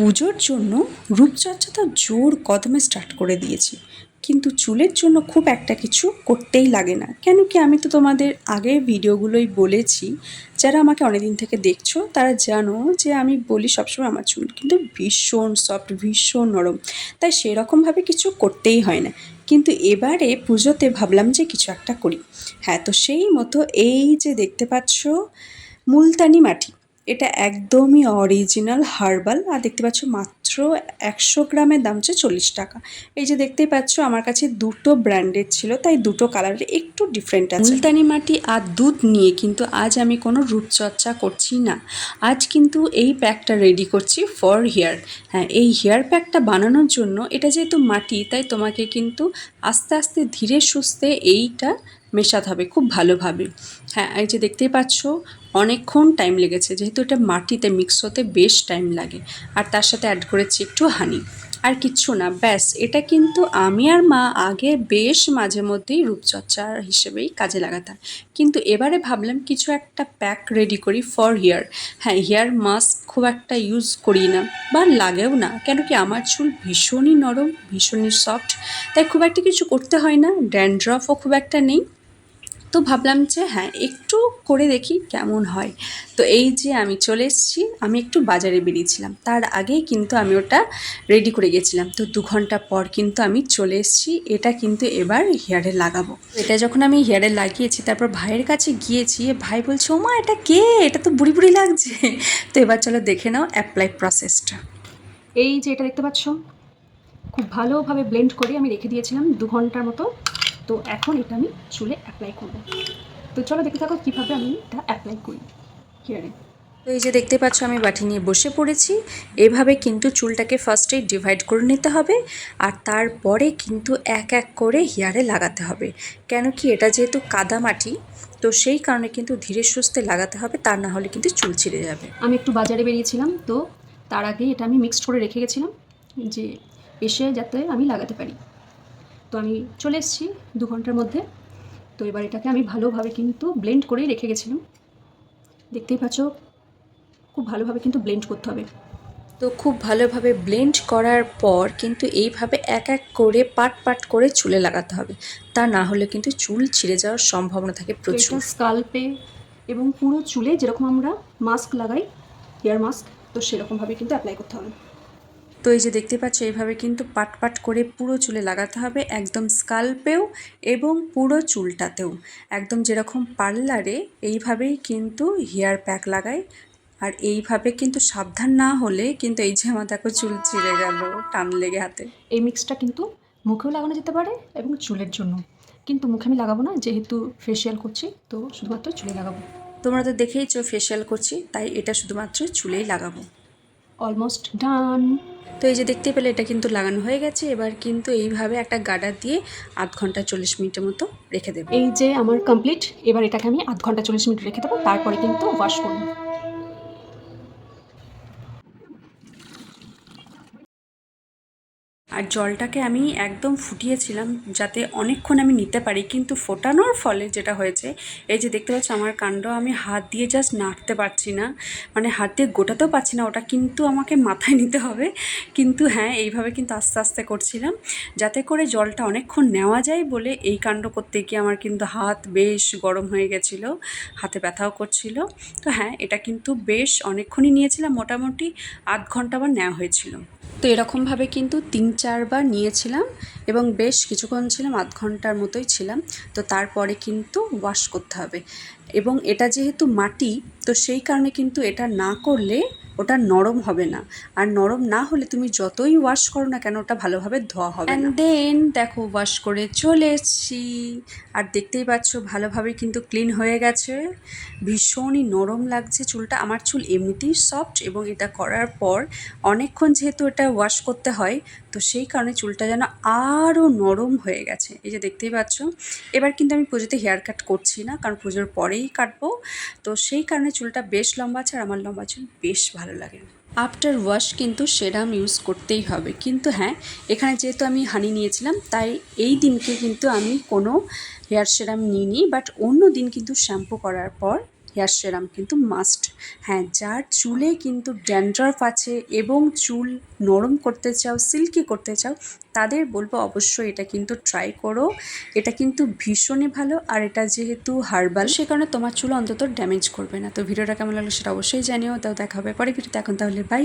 পুজোর জন্য রূপচর্চা তো জোর কদমে স্টার্ট করে দিয়েছি। কিন্তু চুলের জন্য খুব একটা কিছু করতেই লাগে না। কেন কি আমি তো তোমাদের আগের ভিডিওগুলোই বলেছি, যারা আমাকে অনেকদিন থেকে দেখছ, তারা জানো যে আমি বলি সবসময় আমার চুল কিন্তু ভীষণ সফট ভীষণ নরম। তাই সেরকমভাবে কিছু করতেই হয় না। কিন্তু এবারে পুজোতে ভাবলাম যে কিছু একটা করি। হ্যাঁ তো সেই মতো এই যে দেখতে পাচ্ছ, মুলতানি মাটি। এটা একদমই অরিজিনাল হার্বাল আর দেখতে পাচ্ছ মাত্র একশো গ্রামের দাম হচ্ছে চল্লিশ টাকা। এই যে দেখতেই পাচ্ছ, আমার কাছে দুটো ব্র্যান্ডের ছিল, তাই দুটো কালারের একটু ডিফারেন্ট আছে। মুলতানি মাটি আর দুধ নিয়ে কিন্তু আজ আমি কোনো রূপচর্চা করছি না। আজ কিন্তু এই প্যাকটা রেডি করছি ফর হেয়ার হ্যাঁ এই হেয়ার প্যাকটা বানানোর জন্য এটা যেহেতু মাটি, তাই তোমাকে কিন্তু আস্তে আস্তে ধীরে সুস্থে এইটা মেশাতে হবে, খুব ভালোভাবে। হ্যাঁ এই যে দেখতেই পাচ্ছ, অনেকক্ষণ টাইম লেগেছে, যেহেতু এটা মাটিতে মিক্স হতে বেশ টাইম লাগে। আর তার সাথে অ্যাড করেছি একটু হানি আর কিচ্ছু না, ব্যাস, এটা কিন্তু আমি আর মা আগে বেশ মাঝে মধ্যেই রূপচর্চার হিসেবেই কাজে লাগাতাম। কিন্তু এবারে ভাবলাম কিছু একটা প্যাক রেডি করি ফর হেয়ার হ্যাঁ হেয়ার মাস্ক খুব একটা ইউজ করি না, বা লাগেও না কেন কি আমার চুল ভীষণই নরম, ভীষণই সফট তাই খুব একটা কিছু করতে হয় না ড্যান্ড্রফও খুব একটা নেই। তো ভাবলাম যে হ্যাঁ একটু করে দেখি কেমন হয়। তো এই যে আমি চলে এসেছি, আমি একটু বাজারে বেরিয়েছিলাম। তার আগেই কিন্তু আমি ওটা রেডি করে গেছিলাম। তো দু ঘণ্টা পর কিন্তু আমি চলে এসেছি। এটা কিন্তু এবার হেয়ারে লাগাবো। এটা যখন আমি হেয়ারে লাগিয়েছি, তারপর ভাইয়ের কাছে গিয়েছি, ভাই বলছে ও মা এটা কে? এটা তো বুড়ি বুড়ি লাগছে। তো এবার চলো দেখে নাও অ্যাপ্লাই প্রসেসটা এই যে এটা দেখতে পাচ্ছ, খুব ভালোভাবে ব্লেন্ড করে আমি রেখে দিয়েছিলাম দু ঘণ্টার মতো। তো এখন এটা আমি চুলে অ্যাপ্লাই করব। তো চলো দেখতে থাকো কীভাবে আমি এটা অ্যাপ্লাই করি। হেয়ারে তো এই যে দেখতে পাচ্ছ আমি বাটি নিয়ে বসে পড়েছি। এভাবে কিন্তু চুলটাকে ফার্স্টে ডিভাইড করে নিতে হবে আর তারপরে কিন্তু এক এক করে হেয়ারে লাগাতে হবে। কেন কি এটা যেহেতু কাদা মাটি তো সেই কারণে কিন্তু ধীরে সুস্থে লাগাতে হবে তার না হলে কিন্তু চুল ছিঁড়ে যাবে। আমি একটু বাজারে বেরিয়েছিলাম তো তার আগে এটা আমি মিক্সড করে রেখে গেছিলাম যে এসে যাতে আমি লাগাতে পারি। তো আমি চলে এসেছি দু ঘণ্টার মধ্যে। তো এবার এটাকে আমি ভালোভাবে কিন্তু ব্লেন্ড করেই রেখে গেছিলাম। দেখতেই পাচ্ছ খুব ভালোভাবে কিন্তু ব্লেন্ড করতে হবে। তো খুব ভালোভাবে ব্লেন্ড করার পর কিন্তু এইভাবে এক এক করে পাট পাট করে চুলে লাগাতে হবে। তা না হলে কিন্তু চুল ছিঁড়ে যাওয়ার সম্ভাবনা থাকে প্রচুর। স্কাল্পে এবং পুরো চুলে যেরকম আমরা মাস্ক লাগাই হেয়ার মাস্ক তো সেরকমভাবে কিন্তু অ্যাপ্লাই করতে হবে। তো এই যে দেখতে পাচ্ছ এইভাবে কিন্তু পাট পাট করে পুরো চুলে লাগাতে হবে একদম স্কাল্পেও এবং পুরো চুলটাতেও। একদম যেরকম পার্লারে এইভাবেই কিন্তু হেয়ার প্যাক লাগায় আর এইভাবে কিন্তু সাবধান না হলে কিন্তু এই যে আমার দেখো চুল ছিঁড়ে গেল টান লেগে হাতে। এই মিক্সটা কিন্তু মুখেও লাগানো যেতে পারে এবং চুলের জন্য। কিন্তু মুখে আমি লাগাবো না যেহেতু ফেসিয়াল করছি তো শুধুমাত্র চুলে লাগাবো। তোমরা তো দেখেইছো ফেসিয়াল করছি তাই এটা শুধুমাত্র চুলেই লাগাবো। অলমোস্ট ডান তো এই যে দেখতে পেলে এটা কিন্তু লাগানো হয়ে গেছে, এবার কিন্তু এইভাবে একটা গাডার দিয়ে আধ ঘণ্টা চল্লিশ মিনিটের মতো রেখে দেবো। এই যে আমার কমপ্লিট এবার এটাকে আমি আধ ঘণ্টা চল্লিশ মিনিট রেখে দেবো, তারপরে কিন্তু ওয়াশ করব। আর জলটাকে আমি একদম ফুটিয়েছিলাম যাতে অনেকক্ষণ আমি নিতে পারি। কিন্তু ফোটানোর ফলে যেটা হয়েছে, এই যে দেখতে পাচ্ছ আমার কাণ্ড, আমি হাত দিয়ে জাস্ট নাড়তে পারছি না। মানে হাত দিয়ে গোটাতেও পারছি না, ওটা কিন্তু আমাকে মাথায় নিতে হবে। কিন্তু হ্যাঁ এইভাবে কিন্তু আস্তে আস্তে করছিলাম। যাতে করে জলটা অনেকক্ষণ নেওয়া যায় বলে এই কাণ্ড করতে গিয়ে আমার কিন্তু হাত বেশ গরম হয়ে গেছিল, হাতে ব্যথাও করছিল। তো হ্যাঁ এটা কিন্তু বেশ অনেকক্ষণই নিয়েছিলাম, মোটামুটি আধ ঘণ্টা আবার নেওয়া হয়েছিল। তো এরকমভাবে কিন্তু তিন, চারবার নিয়েছিলাম এবং বেশ কিছুক্ষণ ছিলাম, আধ ঘণ্টার মতোই ছিলাম। তো তারপরে কিন্তু ওয়াশ করতে হবে। এবং এটা যেহেতু মাটি, তো সেই কারণে কিন্তু এটা না করলে ওটা নরম হবে না। আর নরম না হলে তুমি যতই ওয়াশ করো না কেন ওটা ভালোভাবে ধোয়া হবে অ্যান্ড দেন দেখো ওয়াশ করে চলে এসেছি। আর দেখতেই পাচ্ছ ভালোভাবে কিন্তু ক্লিন হয়ে গেছে। ভীষণই নরম লাগছে চুলটা। আমার চুল এমনিতেই সফট এবং এটা করার পর অনেকক্ষণ যেহেতু এটা ওয়াশ করতে হয় তো সেই কারণে চুলটা যেন আরও নরম হয়ে গেছে। এই যে দেখতেই পাচ্ছ, এবার কিন্তু আমি পুজোতে হেয়ার কাট করছি না, কারণ পুজোর পরেই কাটবো। তো সেই কারণে চুলটা বেশ লম্বা আছে আর আমার লম্বা চুল বেশ ভালো লাগে। আফটার ওয়াশ কিন্তু সেরাম ইউজ করতেই হবে। কিন্তু হ্যাঁ এখানে যেহেতু আমি হানি নিয়েছিলাম, তাই এই দিনকে কিন্তু আমি কোনো হেয়ার সেরাম নিইনি বাট অন্য দিন কিন্তু শ্যাম্পু করার পর হেয়ার সেরাম কিন্তু মাস্ট হ্যাঁ যার চুলে কিন্তু ড্যান্ড্রাফ আছে এবং চুল নরম করতে চাও সিল্কি করতে চাও, তাদের বলব অবশ্যই এটা কিন্তু ট্রাই করো। এটা কিন্তু ভীষণই ভালো আর এটা যেহেতু হার্বাল সে কারণে তোমার চুল অন্তত ড্যামেজ করবে না। তো ভিডিওটা কেমন লাগল সেটা অবশ্যই জানিও। তাও দেখা হবে পরে ভিডিওতে। এখন তাহলে বাই